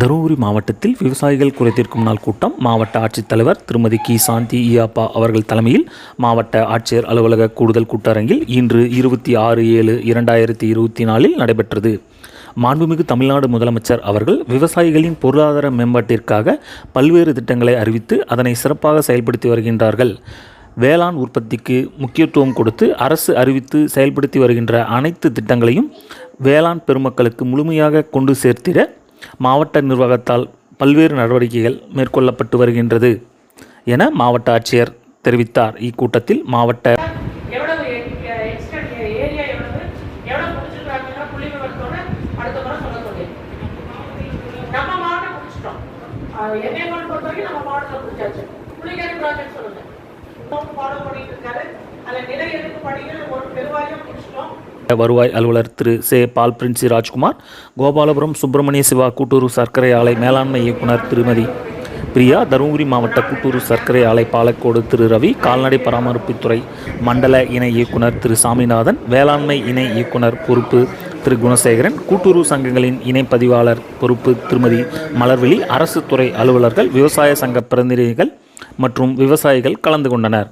தருமபுரி மாவட்டத்தில் விவசாயிகள் குறைதீர்க்கும் நாள் கூட்டம் மாவட்ட ஆட்சித்தலைவர் திருமதி கி. சாந்தி இயாப்பா அவர்கள் தலைமையில் மாவட்ட ஆட்சியர் அலுவலக கூடுதல் கூட்டரங்கில் இன்று இருபத்தி ஆறு ஏழு இரண்டாயிரத்தி இருபத்தி நாலில் நடைபெற்றது. மாண்புமிகு தமிழ்நாடு முதலமைச்சர் அவர்கள் விவசாயிகளின் பொருளாதார மேம்பாட்டிற்காக பல்வேறு திட்டங்களை அறிவித்து அதனை சிறப்பாக செயல்படுத்தி வருகின்றார்கள். வேளாண் உற்பத்திக்கு முக்கியத்துவம் கொடுத்து அரசு அறிவித்து செயல்படுத்தி வருகின்ற அனைத்து திட்டங்களையும் வேளாண் பெருமக்களுக்கு முழுமையாக கொண்டு சேர்த்திட மாவட்ட நிர்வாகத்தால் பல்வேறு நடவடிக்கைகள் மேற்கொள்ளப்பட்டு வருகின்றது என மாவட்ட ஆட்சியர் தெரிவித்தார். இக்கூட்டத்தில் மாவட்ட நம்ம ப்ராஜெக்ட் சொல்லுங்க. ஃபாலோ பண்ணிட்டு இருக்காரு. அதில் நிலை எதிர்ப்பு பணிகள் ஒரு பெருவாரியம் முடிச்சிட்டோம். வருவாய் அலுவலர் திரு சே பால் பிரின்சி ராஜ்குமார் கோபாலபுரம் சுப்பிரமணிய சிவா கூட்டுறவு சர்க்கரை ஆலை மேலாண்மை இயக்குனர் திருமதி பிரியா தருமபுரி மாவட்ட கூட்டுறவு சர்க்கரை ஆலை பாலக்கோடு திரு ரவி கால்நடை பராமரிப்புத்துறை மண்டல இணை இயக்குனர் திரு சாமிநாதன் வேளாண்மை இணை இயக்குனர் பொறுப்பு திரு குணசேகரன் கூட்டுறவு சங்கங்களின் இணை பதிவாளர் பொறுப்பு திருமதி மலர்விழி அரசு துறை அலுவலர்கள் விவசாய சங்க பிரதிநிதிகள் மற்றும் விவசாயிகள் கலந்து கொண்டனர்.